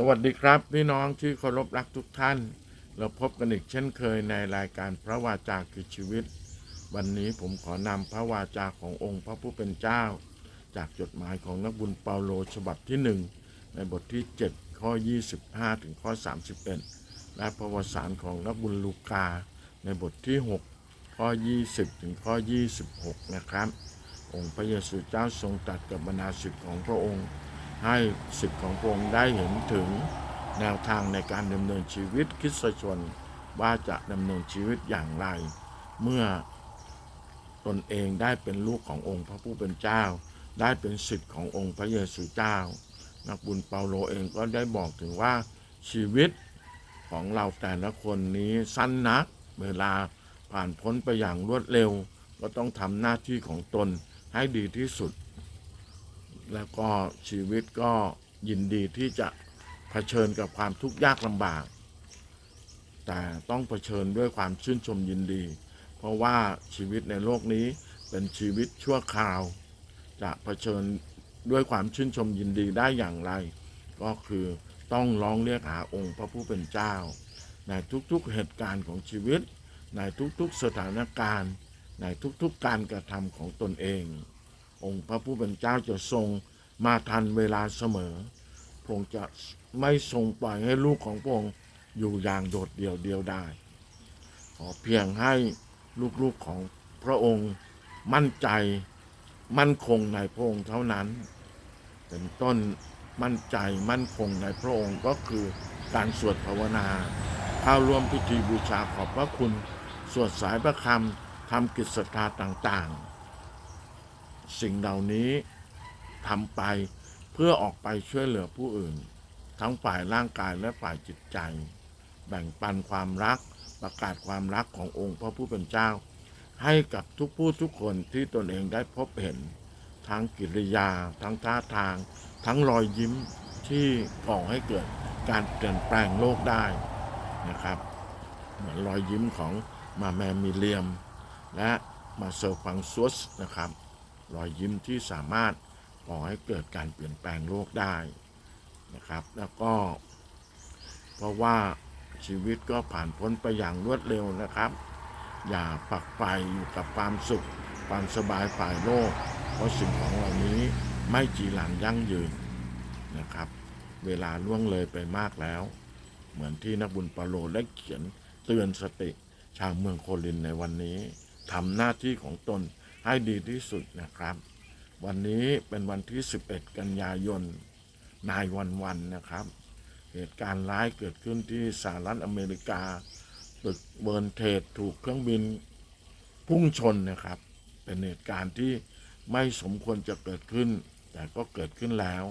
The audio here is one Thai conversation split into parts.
สวัสดีครับ พี่น้องที่เคารพรักทุกท่าน เราพบกันอีกเช่นเคยในรายการพระวาจาคือชีวิต วันนี้ผมขอนำพระวาจาขององค์พระผู้เป็นเจ้า จากจดหมายของนักบุญเปาโลฉบับที่หนึ่งในบทที่ 7 ข้อ 25 ถึงข้อ 31 และพระวสารของนักบุญลูกา ในบทที่ 6 ข้อ 20 ถึงข้อ 26 นะครับ องค์พระเยซูเจ้าทรงตรัสกับบรรดาศิษย์ของพระองค์ ให้ศิษย์ของพระองค์ได้เห็นถึงแนวทางในการดำเนินชีวิตคริสตชนว่าจะดำเนินชีวิตอย่างไร เมื่อตนเองได้เป็นลูกขององค์พระผู้เป็นเจ้า ได้เป็นศิษย์ขององค์พระเยซูเจ้า นักบุญเปาโลเองก็ได้บอกถึงว่าชีวิตของเราแต่ละคนนี้สั้นนัก เวลาผ่านพ้นไปอย่างรวดเร็ว ก็ต้องทำหน้าที่ของตนให้ดีที่สุด แล้วก็ชีวิตก็ยินดีที่จะเผชิญกับความทุกข์ยากลำบาก แต่ต้องเผชิญด้วยความชื่นชมยินดี เพราะว่าชีวิตในโลกนี้เป็นชีวิตชั่วคราวจะเผชิญด้วยความชื่นชมยินดีได้อย่างไร ก็คือต้องร้องเรียกหาองค์พระผู้เป็นเจ้า ในทุกๆเหตุการณ์ของชีวิต ในทุกๆสถานการณ์ ในทุกๆการกระทำของตนเอง องค์พระผู้เป็นเจ้าจะทรงมาทันเวลาเสมอ พระองค์จะไม่ทรงปล่อยให้ลูกของพระองค์อยู่อย่างโดดเดี่ยวเดียวได้ ขอเพียงให้ลูกๆของพระองค์มั่นใจมั่นคงในพระองค์เท่านั้น เป็นต้นมั่นใจมั่นคงในพระองค์ก็คือการสวดภาวนาเข้าร่วมพิธีบูชาขอบพระคุณ สวดสายพระคำทำกิจศรัทธาต่างๆ สิ่งเหล่านี้ทำไปเพื่อออกไปช่วยเหลือผู้อื่น ทั้งฝ่ายร่างกายและฝ่ายจิตใจ แบ่งปันความรักประกาศความรักขององค์พระผู้เป็นเจ้า ให้กับทุกผู้ทุกคนที่ตนเองได้พบเห็น ทั้งกิริยา ทั้งท่าทาง ทั้งรอยยิ้มที่ก่อให้เกิดการเปลี่ยนแปลงโลกได้นะครับ เหมือนรอยยิ้มของมาแมมิเลียม และมาเซอร์ฟังซัสนะครับ รอยยิ้มที่สามารถก่อให้เกิดการเปลี่ยนแปลงโลกได้นะครับ แล้วก็ เพราะว่าชีวิตก็ผ่านพ้นไปอย่างรวดเร็วนะครับ อย่าปักไปอยู่กับความสุข ความสบายฝ่ายโลก เพราะสิ่งของเหล่านี้ไม่จีรังยั่งยืนนะครับ เวลาล่วงเลยไปมากแล้ว เหมือนที่นักบุญเปาโลได้เขียนเตือนสติ ชาวเมืองโคลินในวันนี้ทำหน้าที่ของตน ให้ดีที่สุดนะครับ วันนี้เป็นวันที่ 11 กันยายน นายวันวันนะครับ เหตุการณ์ร้ายเกิดขึ้นที่สหรัฐอเมริกา ตึกเบิร์นเทดถูกเครื่องบินพุ่งชนนะครับ เป็นเหตุการณ์ที่ไม่สมควรจะเกิดขึ้น แต่ก็เกิดขึ้นแล้ว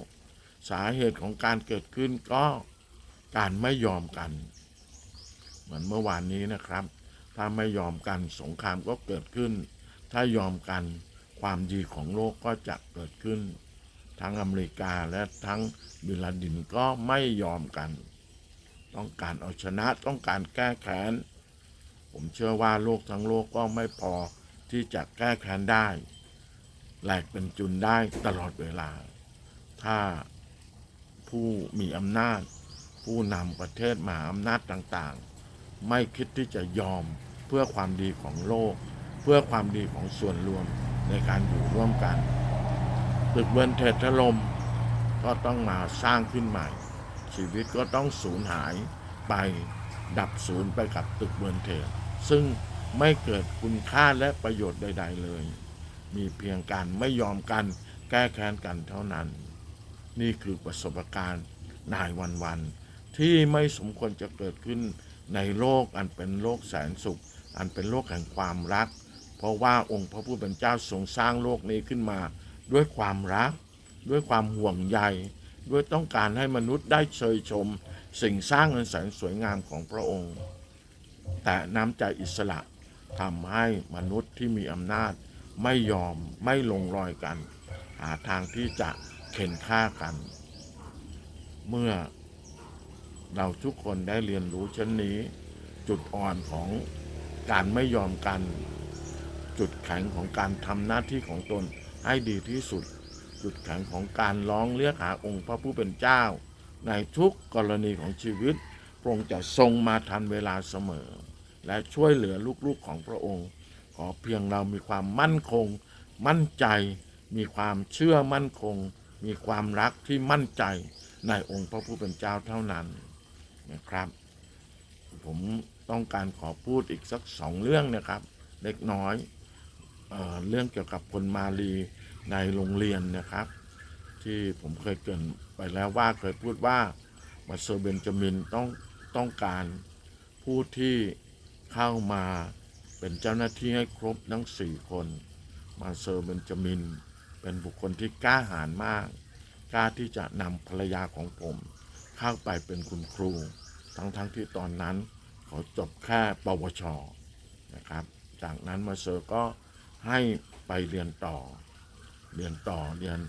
สาเหตุของการเกิดขึ้นก็การไม่ยอมกัน เหมือนเมื่อวานนี้นะครับ ถ้าไม่ยอมกันสงครามก็เกิดขึ้น ถ้ายอมกันความดีของโลกก็จะเกิดขึ้น ทั้งอเมริกาและทั้งบิลาดินก็ไม่ยอมกัน ต้องการเอาชนะต้องการแก้แค้น ผมเชื่อว่าโลกทั้งโลกก็ไม่พอที่จะแก้แค้นได้แหลกเป็นจุนได้ตลอดเวลา ถ้าผู้มีอำนาจ ผู้นำประเทศมหาอำนาจต่างๆ ไม่คิดที่จะยอมเพื่อความดีของโลก พื่อความดีของส่วนรวมในการอยู่ร่วมกันตึกเบิร์นเทรดถลมก็ต้องมาสร้างขึ้นใหม่ ชีวิตก็ต้องสูญหายไปดับศูนย์ไปกับตึกเบิร์นเทซึ่งไม่เกิดคุณค่าและประโยชน์ใด ๆ เลย มีเพียงการไม่ยอมกันแก้แค้นกันเท่านั้น นี่คือประสบการณ์นายวันวันที่ไม่สมควรจะเกิดขึ้นในโลกอันเป็นโลกแสนสุข อันเป็นโลกแห่งความรัก เพราะว่าองค์พระผู้เป็นเจ้าทรงสร้างโลกนี้ขึ้นมา ด้วยความรัก ด้วยความห่วงใย ด้วยต้องการให้มนุษย์ได้เชยชม สิ่งสร้างอันแสนสวยงามของพระองค์ แต่น้ำใจอิสระทำให้มนุษย์ที่มีอำนาจไม่ยอมไม่ลงรอยกัน หาทางที่จะเข็นฆ่ากัน เมื่อเราทุกคนได้เรียนรู้เช่นนี้ จุดอ่อนของการไม่ยอมกัน จุดแข็งของการทำหน้าที่ของตนให้ดีที่สุด จุดแข็งของการร้องเรียกหาองค์พระผู้เป็นเจ้า ในทุกกรณีของชีวิตพระองค์จะทรงมาทันเวลาเสมอ และช่วยเหลือลูกๆของพระองค์ ขอเพียงเรามีความมั่นคง มั่นใจ มีความเชื่อมั่นคง มีความรักที่มั่นใจในองค์พระผู้เป็นเจ้าเท่านั้นนะครับ ผมต้องการขอพูดอีกสักสองเรื่องนะครับ เล็กน้อย เเรื่องเกี่ยวกับคนมาลีในโรงเรียนนะครับ ที่ผมเคยเกินไปแล้วว่าเคยพูดว่ามาเซอร์เบนจามินต้องต้องการผู้ที่เข้ามาเป็นเจ้าหน้าที่ให้ครบทั้งสี่คน มาเซอร์เบนจามิน เป็นบุคคลที่กล้าหาญมาก กล้าที่จะนำภรรยาของผม เข้าไปเป็นคุณครู ทั้งๆทที่ตอนนั้นเขาจบแค่ปวชนะครับ จากนั้นมาเซอร์ก็ ให้ไปเรียนต่อ เรียนต่อเรียน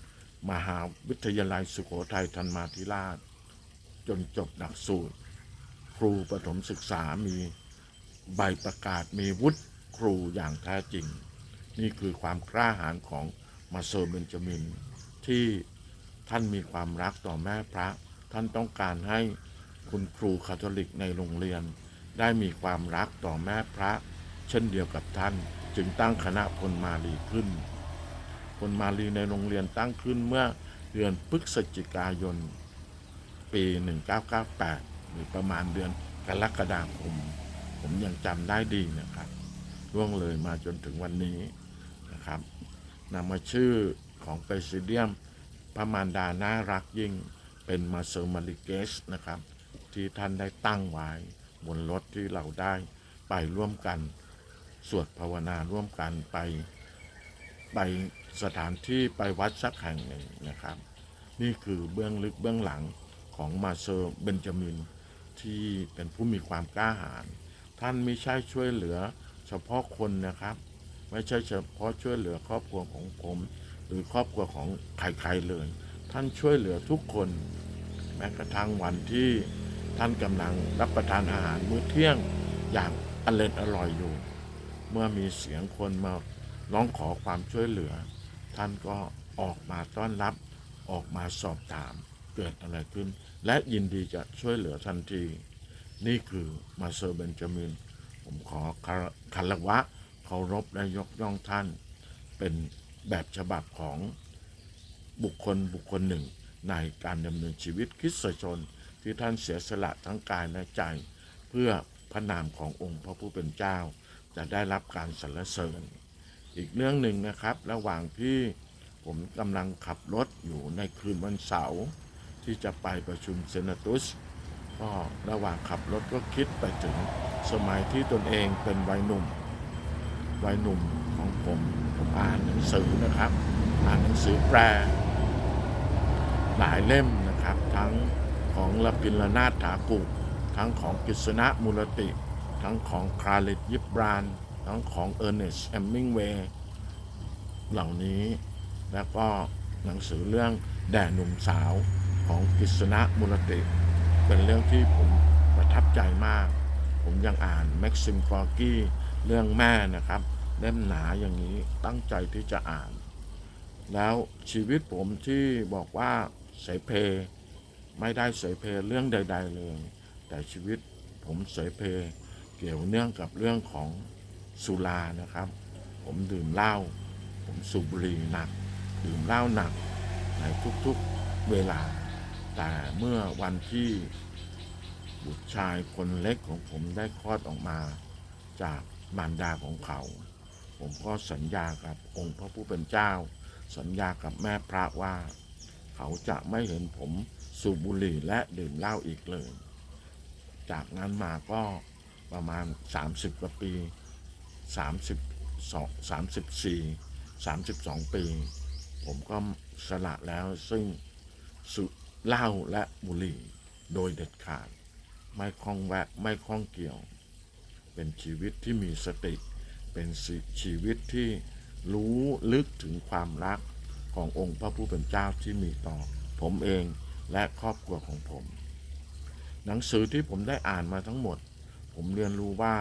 มหาวิทยาลัยสุโขทัยธรรมาธิราช จนจบหลักสูตร ครูประถมศึกษามีใบประกาศมีวุฒิครูอย่างแท้จริง นี่คือความกล้าหาญของมาโซเบนจามิน ที่ท่านมีความรักต่อแม่พระ ท่านต้องการให้คุณครูคาทอลิกในโรงเรียน ได้มีความรักต่อแม่พระ เช่นเดียวกับท่าน จึงตั้งคณะพลมาลีขึ้นคนมาลีในโรงเรียนตั้งขึ้นเมื่อเดือนพฤศจิกายน ปี 1998 หรือประมาณเดือนกรกฎาคม ผมยังจำได้ดีนะครับล่วงเลยมาจนถึงวันนี้นะครับนำมาชื่อของเปซิเดียมพระมารดาน่ารักยิ่งเป็นมาเซอร์มาริเกสนะครับ ที่ท่านได้ตั้งไว้บนรถที่เราได้ไปร่วมกัน สวดภาวนาร่วมกันไป ไปสถานที่ไปวัดสักแห่งหนึ่งนะครับ นี่คือเบื้องลึกเบื้องหลังของมาเซอร์เบนจามินที่เป็นผู้มีความกล้าหาญท่านไม่ใช่ช่วยเหลือเฉพาะคนนะครับ ไม่ใช่เฉพาะช่วยเหลือครอบครัวของผมหรือครอบครัวของใครๆเลย ท่านช่วยเหลือทุกคน แม้กระทั่งวันที่ท่านกำลังรับประทานอาหารมื้อเที่ยงอย่างอร่อยอร่อยอยู่ เมื่อมีเสียงคนมาร้องขอความช่วยเหลือ ท่านก็ออกมาต้อนรับออกมาสอบถามเกิดอะไรขึ้น และยินดีจะช่วยเหลือทันที นี่คือมาเซอร์เบนจามิน ผมขอคารวะเคารพและยกย่องท่าน เป็นแบบฉบับของบุคคลบุคคลหนึ่ง ในการดำเนินชีวิตคริสตชนที่ท่านเสียสละทั้งกายและใจ เพื่อพระนามขององค์พระผู้เป็นเจ้า จะได้รับการสรรเสริญ อีกเรื่องหนึ่งนะครับ ระหว่างที่ผมกำลังขับรถอยู่ในคืนวันเสาร์ที่จะไปประชุมเซนตุสก็ระหว่างขับรถก็คิดไปถึงสมัยที่ตนเองเป็นวัยหนุ่ม วัยหนุ่มของผมผมอ่านหนังสือนะครับ อ่านหนังสือแปล หลายเล่มนะครับ ทั้งของลปินลนาถถากุทั้งของกฤษณะมูลติ ทั้งของคาร์เลตยิบราน ทั้งของเออร์เนสแอมมิงเวย์เหล่านี้ แล้วก็หนังสือเรื่องแด่หนุ่มสาวของกฤษณะมูลติ เป็นเรื่องที่ผมประทับใจมาก ผมยังอ่านแม็กซิมกอร์กี้เรื่องแม่นะครับ เล่มหนาอย่างนี้ตั้งใจที่จะอ่าน แล้วชีวิตผมที่บอกว่าเสเพไม่ได้เสเพเรื่องใด ๆ เลย แต่ชีวิตผมเสเพ เกี่ยวเนื่องกับเรื่องของสุรานะครับ ผมดื่มเหล้าผมสูบบุหรี่หนัก ดื่มเหล้าหนักในทุกๆเวลา แต่เมื่อวันที่บุตรชายคนเล็กของผมได้คลอดออกมา จากมารดาของเขา ผมก็สัญญากับองค์พระผู้เป็นเจ้า สัญญากับแม่พระว่า เขาจะไม่เห็นผมสูบบุหรี่และดื่มเหล้าอีกเลย จากนั้นมาก็ ประมาณ 30 กว่าปี 32 34 32 ปี ผมก็สละแล้วซึ่งสุเหล้าและบุหรี่โดยเด็ดขาด ไม่คล้องแวะไม่คล้องเกี่ยว เป็นชีวิตที่มีสติ เป็นชีวิตที่รู้ลึกถึงความรักขององค์พระผู้เป็นเจ้าที่มีต่อ ผมเองและครอบครัวของผม หนังสือที่ผมได้อ่านมาทั้งหมด ผมเรียนรู้ว่า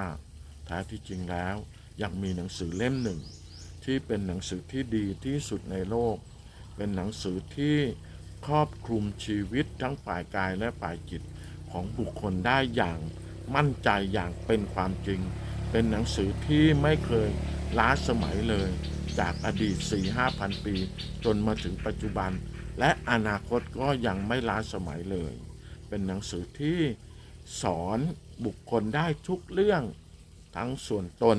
แท้ที่จริงแล้ว ยังมีหนังสือเล่มหนึ่ง ที่เป็นหนังสือที่ดีที่สุดในโลก เป็นหนังสือที่ครอบคลุมชีวิตทั้งฝ่ายกายและฝ่ายจิตของบุคคลได้อย่างมั่นใจอย่างเป็นความจริง เป็นหนังสือที่ไม่เคยล้าสมัยเลย จากอดีต 4-5พันปี จนมาถึงปัจจุบัน และอนาคตก็ยังไม่ล้าสมัยเลย เป็นหนังสือที่สอน บุคคลได้ทุกเรื่อง ทั้งส่วนตน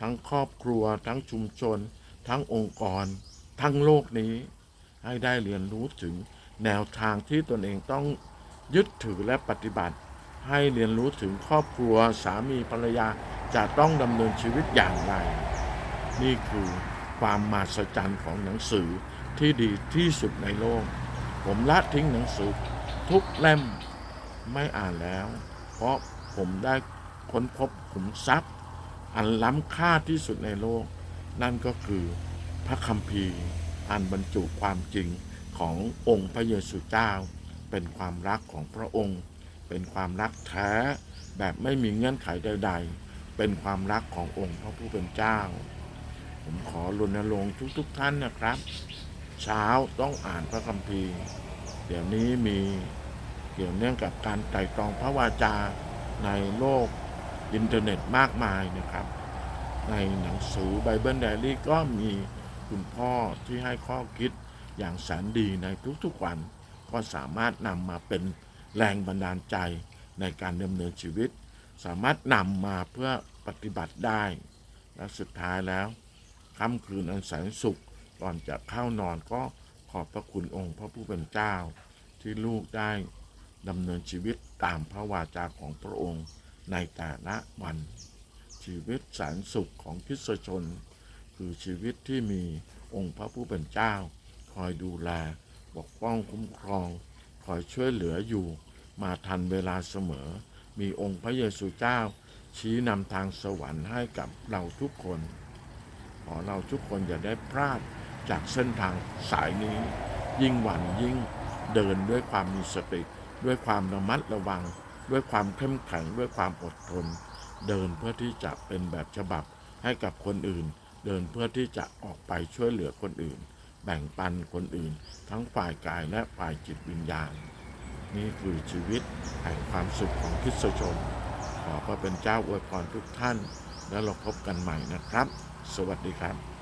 ทั้งครอบครัว ทั้งชุมชน ทั้งองค์กร ทั้งโลกนี้ ให้ได้เรียนรู้ถึงแนวทางที่ตนเองต้องยึดถือและปฏิบัติ ให้เรียนรู้ถึงครอบครัวสามีภรรยาจะต้องดำเนินชีวิตอย่างไร นี่คือความมหัศจรรย์ของหนังสือที่ดีที่สุดในโลก ผมละทิ้งหนังสือทุกเล่มไม่อ่านแล้ว เพราะ ผมได้ค้นพบขุมทรัพย์ อันล้ำค่าที่สุดในโลก นั่นก็คือพระคัมภีร์ อันบรรจุความจริงขององค์พระเยซูเจ้า เป็นความรักของพระองค์ เป็นความรักแท้แบบไม่มีเงื่อนไขใด ๆ เป็นความรักขององค์พระผู้เป็นเจ้า ผมขอรณรงค์ทุกๆท่านนะครับ เช้าต้องอ่านพระคัมภีร์ เดี๋ยวนี้มีเกี่ยวเนื่องกับการไตร่ตรองพระวาจา ในโลกอินเทอร์เน็ตมากมายนะครับ ในหนังสือ Bible Diary ก็มีคุณพ่อที่ให้ข้อคิดอย่างแสนดีในทุกๆวัน ก็สามารถนำมาเป็นแรงบันดาลใจในการดำเนินชีวิต สามารถนำมาเพื่อปฏิบัติได้ และสุดท้ายแล้วค่ำคืนอันแสนสุขก่อนจะเข้านอนก็ขอบพระคุณองค์พระผู้เป็นเจ้าที่ลูกได้ ดำเนินชีวิตตามพระวาจาของพระองค์ในแต่ละวัน ชีวิตแสนสุขของคิสชน คือชีวิตที่มีองค์พระผู้เป็นเจ้า คอยดูแลปกป้องคุ้มครอง คอยช่วยเหลืออยู่ มาทันเวลาเสมอ มีองค์พระเยซูเจ้า ชี้นำทางสวรรค์ให้กับเราทุกคน ขอเราทุกคนอย่าได้พลาดจากเส้นทางสายนี้ ยิ่งหวันยิ่งเดินด้วยความมีสติ ด้วยความระมัดระวัง ด้วยความเข้มแข็งด้วยความอดทน เดินเพื่อที่จะเป็นแบบฉบับให้กับคนอื่น เดินเพื่อที่จะออกไปช่วยเหลือคนอื่น แบ่งปันคนอื่น ทั้งฝ่ายกายและฝ่ายจิตวิญญาณ นี่คือชีวิตแห่งความสุขของคริสตชนขอพระเป็นเจ้าอวยพรทุกท่าน แล้วเราพบกันใหม่นะครับ สวัสดีครับ